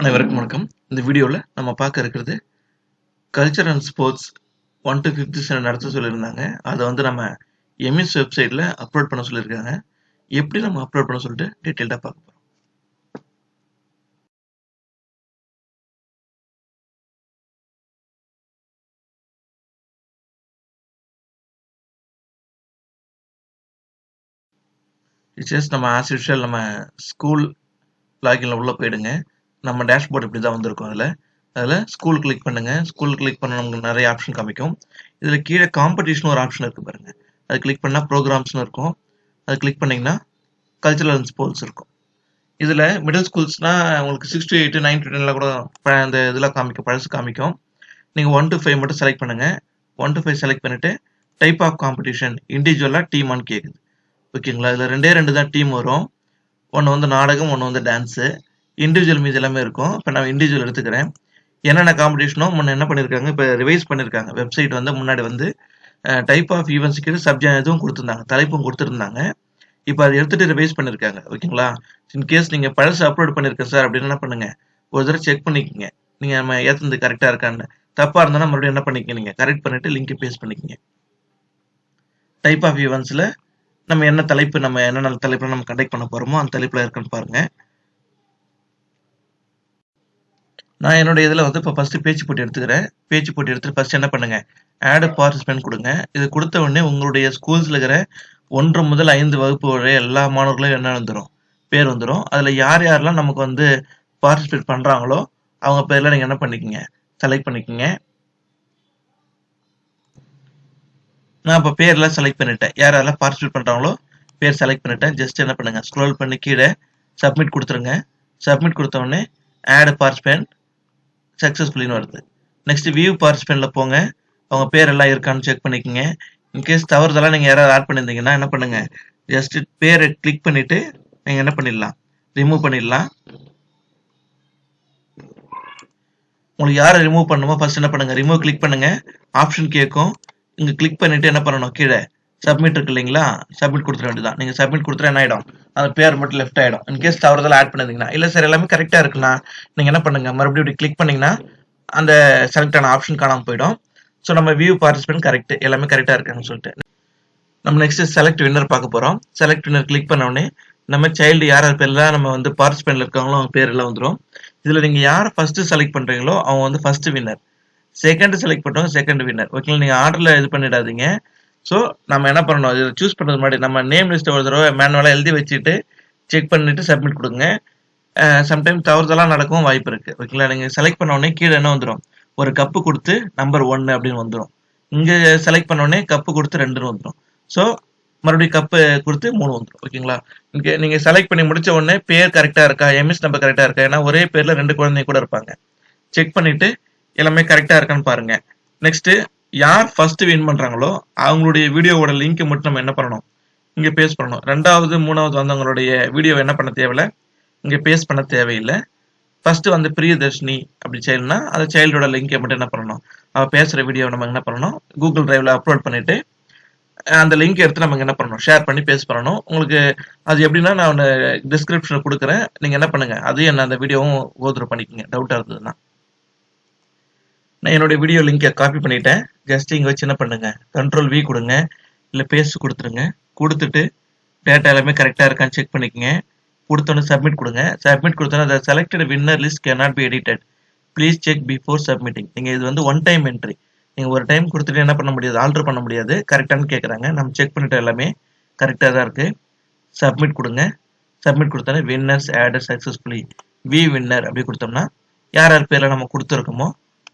அனைவருக்கும் வணக்கம். இந்த வீடியோவில் நம்ம பார்க்க இருக்கிறது culture and sports one to fifth standard நடத்த சொல்லியிருந்தாங்க. அதை வந்து நம்ம எம்எஸ் வெப்சைட்டில் அப்லோட் பண்ண சொல்லியிருக்காங்க. எப்படி நம்ம அப்லோட் பண்ண சொல்லிட்டு டீட்டெயில்டாக பார்க்க போகிறோம் ஜஸ்ட் நம்ம ஆஸ் யூஷுவல் நம்ம ஸ்கூல் லாகின்ல உள்ளே போயிடுங்க. நம்ம டேஷ்போர்ட் இப்படி தான் வந்திருக்கும் அதில். அதில் ஸ்கூல் கிளிக் பண்ணுங்கள் ஸ்கூல் கிளிக் பண்ண நமக்கு நிறைய ஆப்ஷன் காமிக்கும். இதில் கீழே காம்படிஷன் ஒரு ஆப்ஷன் இருக்குது பாருங்கள் அது கிளிக் பண்ணால் ப்ரோக்ராம்ஸ்னு இருக்கும். அது கிளிக் பண்ணிங்கன்னா கல்ச்சரல் அண்ட் ஸ்போர்ட்ஸ் இருக்கும். இதில் மிடில் ஸ்கூல்ஸ்னால் உங்களுக்கு six to eight nine to டென்னில் கூட ப- அந்த இதெல்லாம் காமிக்கும். பழசு காமிக்கும். நீங்கள் ஒன் டு ஃபைவ் மட்டும் செலக்ட் பண்ணுங்கள் ஒன் டு ஃபைவ் செலக்ட் பண்ணிவிட்டு டைப் ஆஃப் காம்படிஷன் இண்டிவிஜுவலாக டீமான்னு கேட்குது ஓகேங்களா இதில் ரெண்டே ரெண்டு தான் டீம் வரும். ஒன்று வந்து நாடகம் ஒன்று வந்து டான்ஸு இண்டிவிஜுவல் மீது எல்லாமே இருக்கும். இப்போ நான் இண்டிவிஜுவல் எடுத்துக்கிறேன். என்னென்ன காம்படிஷனோ முன்ன என்ன பண்ணியிருக்காங்க இப்போ ரிவைஸ் பண்ணியிருக்காங்க வெப்சைட் வந்து முன்னாடி வந்து டைப் ஆஃப் ஈவெண்ட்ஸுக்கு சப்ஜெக்ட் எதுவும் கொடுத்துருந்தாங்க. தலைப்பும் கொடுத்துருந்தாங்க. இப்போ அதை எடுத்துகிட்டு ரிவைஸ் பண்ணியிருக்காங்க ஓகேங்களா? இன்கேஸ் நீங்கள் பழசு அப்லோட் பண்ணியிருக்கேன் சார் அப்படின்னு என்ன பண்ணுங்க? ஒரு தடவை செக் பண்ணிக்கோங்க. நீங்கள் நம்ம ஏற்றுனது கரெக்டாக இருக்கான்னு. தப்பாக இருந்தாலும் மறுபடியும் என்ன பண்ணிக்க நீங்கள் கரெக்ட் பண்ணிட்டு லிங்க் பேஸ்ட் பண்ணிக்கோங்க. டைப் ஆஃப் ஈவெண்ட்ஸில் நம்ம என்ன தலைப்பு நம்ம என்னென்ன தலைப்பில் நம்ம கண்டக்ட் பண்ண போகிறோமோ அந்த தலைப்பில் இருக்குன்னு பாருங்கள் நான் என்னுடைய இதில் வந்து இப்போ ஃபஸ்ட்டு பேச்சு போட்டி எடுத்துக்கிறேன். பேச்சு போட்டி எடுத்துகிட்டு ஃபர்ஸ்ட் என்ன பண்ணுங்கள் ஆடு பார்ட்டிசிபென்ட் கொடுங்க. இது கொடுத்த உடனே உங்களுடைய ஸ்கூல்ஸில் இருக்கிற ஒன்று முதல் ஐந்து வகுப்பு வரை எல்லா மாணவர்களும் என்ன வந்துடும் பேர் வந்துடும் அதில் யார் யாரெல்லாம் நமக்கு வந்து பார்ட்டிசிபேட் பண்ணுறாங்களோ அவங்க பேரில் நீங்கள் என்ன பண்ணிக்கிங்க? செலக்ட் பண்ணிக்கோங்க. நான் இப்போ பேர்லாம் செலக்ட் பண்ணிட்டேன். யார் யாரெல்லாம் பார்ட்டிசிபேட் பண்ணுறாங்களோ பேர் செலக்ட் பண்ணிட்டேன். ஜஸ்ட் என்ன பண்ணுங்கள் ஸ்க்ரோல் பண்ணி கீழே சப்மிட் கொடுத்துருங்க. சப்மிட் கொடுத்த உடனே ஆட் பார்ட்டிசிபென்ட் சக்ஸஸ்ஃபுல்லின்னு வருது. நெக்ஸ்ட் வியூ பார்ட்டிசிபென்ட்டில் போங்க. அவங்க பேர் எல்லாம் இருக்கான்னு செக் பண்ணிக்கோங்க. இன்கேஸ் தவறுதெல்லாம் நீங்கள் யாராவது ஆட் பண்ணியிருந்தீங்கன்னா என்ன பண்ணுங்க? ஜஸ்ட் பேரை கிளிக் பண்ணிட்டு நீங்கள் என்ன பண்ணிடலாம்? ரிமூவ் பண்ணிடலாம். உங்களுக்கு யாரை ரிமூவ் பண்ணணுமோ ஃபர்ஸ்ட் என்ன பண்ணுங்க? ரிமூவ் கிளிக் பண்ணுங்க. ஆப்ஷன் கேட்கும். இங்க கிளிக் பண்ணிட்டு என்ன பண்ணணும்? கீழே சப்மிட் இருக்கு இல்லைங்களா? சப்மிட் கொடுத்துட வேண்டியதான் நீங்க சப்மிட் கொடுத்துட்டா என்ன ஆயிடும்? அந்த பேர் மட்டும் லெஃப்ட் ஆயிடும். இன்கேஸ் தவறுதலா ஆட் பண்ணிருந்தீங்கன்னா இல்ல சார் எல்லாமே கரெக்டா இருக்குண்ணா நீங்க என்ன பண்ணுங்க? மறுபடியும் இப்படி கிளிக் பண்ணீங்கன்னா அந்த செலக்ட் ஆன ஆப்ஷன் காணாமல் போயிடும். ஸோ நம்ம வியூ பார்ட்டிசிபென்ட் கரெக்ட் எல்லாமே கரெக்டா இருக்காங்கன்னு சொல்லிட்டு. நம்ம நெக்ஸ்ட் செலக்ட் வின்னர் பார்க்க போறோம். செலக்ட் வின்னர் கிளிக் பண்ண உடனே நம்ம சைல்டு யார் யார் பேர்லாம் நம்ம வந்து பார்ட்டிசிபென்ட்ல இருக்காங்களோ அவங்க பேர் வந்துடும் இதுல நீங்க யார் ஃபர்ஸ்ட் செலக்ட் பண்றீங்களோ அவங்க வந்து ஃபர்ஸ்ட் வின்னர் செகண்ட் செலக்ட் பண்ணவங்க செகண்ட் வின்னர் ஓகேங்களா நீங்க ஆர்டர்ல இது பண்ணிடாதீங்க. ஸோ நம்ம என்ன பண்ணணும்? இதை சூஸ் பண்ணுறது முன்னாடி நம்ம நேம் லிஸ்ட்டை ஒரு தடவை மேனுவலாக எழுதி வச்சுட்டு செக் பண்ணிட்டு சப்மிட் கொடுங்க. சம்டைம் தவறுதெல்லாம் நடக்கவும் வாய்ப்பு இருக்குது ஓகேங்களா நீங்கள் செலக்ட் பண்ண உடனே கீழே என்ன வந்துடும் ஒரு கப்பு கொடுத்து நம்பர் ஒன்று அப்படின்னு வந்துடும் இங்கே செலக்ட் பண்ண உடனே கப்பு கொடுத்து ரெண்டுன்னு வந்துடும் ஸோ மறுபடியும் கப்பு கொடுத்து மூணு வந்துடும் ஓகேங்களா இங்கே நீங்கள் செலக்ட் பண்ணி முடிச்ச உடனே பேர் கரெக்டாக இருக்கா? எம்எஸ் நம்பர் கரெக்டாக இருக்கா? ஏன்னா ஒரே பேரில் ரெண்டு குழந்தைங்க கூட இருப்பாங்க. செக் பண்ணிவிட்டு எல்லாமே கரெக்டாக இருக்கான்னு பாருங்கள் நெக்ஸ்ட்டு யார் ஃபர்ஸ்ட் வின் பண்றாங்களோ அவங்களுடைய வீடியோவோட லிங்க் மட்டும் நம்ம என்ன பண்ணணும்? இங்க பேஸ்ட் பண்ணணும். ரெண்டாவது மூணாவது வந்தவங்களுடைய வீடியோ என்ன பண்ண தேவையில்ல? இங்க பேஸ்ட் பண்ண தேவையில்லை. ஃபர்ஸ்ட் வந்து பிரியதர்ஷினி அப்படி சைல்டுனா அந்த சைல்டோட லிங்கை மட்டும் என்ன பண்ணணும்? அவள் பேசுகிற வீடியோவை நம்ம என்ன பண்ணணும்? கூகுள் டிரைவில் அப்லோட் பண்ணிட்டு அந்த லிங்க் எடுத்து நம்ம என்ன பண்ணணும்? ஷேர் பண்ணி பேஸ் பண்ணணும். உங்களுக்கு அது எப்படின்னா நான் டிஸ்கிரிப்ஷனில் கொடுக்குறேன். நீங்கள் என்ன பண்ணுங்கள் அதையும் என்ன அந்த வீடியோவும் கோத்ரூ பண்ணிக்கோங்க. டவுட்டாக இருந்ததுன்னா. நான் என்னோட வீடியோ லிங்கை காப்பி பண்ணிட்டேன். ஜஸ்ட் இங்கே வச்சு என்ன பண்ணுங்க? கண்ட்ரோல் வி கொடுங்க. இல்லை பேஸ்ட் கொடுத்துருங்க. கொடுத்துட்டு டேட்டா எல்லாமே கரெக்டாக இருக்கான்னு செக் பண்ணிக்கோங்க. கொடுத்தோன்னு சப்மிட் கொடுங்க. சப்மிட் கொடுத்தோன்னா அந்த selected winner list cannot be edited please check before submitting நீங்கள் இது வந்து ஒன் டைம் என்ட்ரி நீங்கள் ஒரு டைம் கொடுத்துட்டு என்ன பண்ண முடியாது? ஆல்ட்ரு பண்ண முடியாது. கரெக்டானு கேட்குறாங்க நம்ம செக் பண்ணிட்டோம் எல்லாமே கரெக்டாக தான் இருக்குது சப்மிட் கொடுங்க. சப்மிட் கொடுத்தோன்னே winners add successfully we winner அப்படி கொடுத்தோம்னா யார் யார் பேரில் நம்ம கொடுத்துருக்கோமோ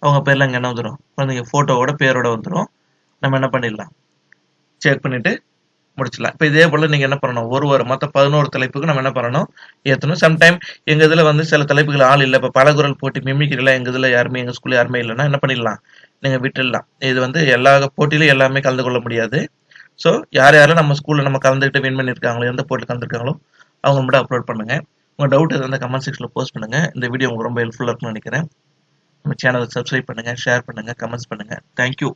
அவங்க பேர்ல அங்க என்ன வந்துடும் குழந்தைங்க போட்டோவோட பேரோட வந்துடும் நம்ம என்ன பண்ணிடலாம்? செக் பண்ணிட்டு முடிச்சிடலாம். இப்போ இதே போல நீங்க என்ன பண்ணணும்? ஒரு ஒரு மொத்த பதினோரு தலைப்புக்கு நம்ம என்ன பண்ணணும்? ஏற்றணும் சம்டைம் எங்க இதுல வந்து சில தலைப்புகள் ஆள் இல்லை. இப்போ பலகுரல் போட்டி மிமிக்கிறலாம் எங்க இதுல யாருமே எங்க ஸ்கூலில் யாருமே இல்லைன்னா என்ன பண்ணிடலாம்? நீங்க விட்டுடலாம். இது வந்து எல்லா போட்டியிலும் எல்லாமே கலந்து கொள்ள முடியாது. ஸோ யார் யாரும் நம்ம ஸ்கூல்ல நம்ம கலந்துக்கிட்டு வின் பண்ணியிருக்காங்களோ எந்த போட்டியில் கலந்துருக்காங்களோ அவங்க மட்டும் அப்லோட் பண்ணுங்க. உங்க டவுட் இருந்தால் கமெண்ட் செக்ஷன்ல போஸ்ட் பண்ணுங்க. இந்த வீடியோ உங்களுக்கு ரொம்ப ஹெல்ப்ஃபுல்லாக இருக்கும்னு நினைக்கிறேன். நம்ம சேனலை சப்ஸ்கிரைப் பண்ணுங்க ஷேர் பண்ணுங்க கமெண்ட்ஸ் பண்ணுங்க. தேங்க்யூ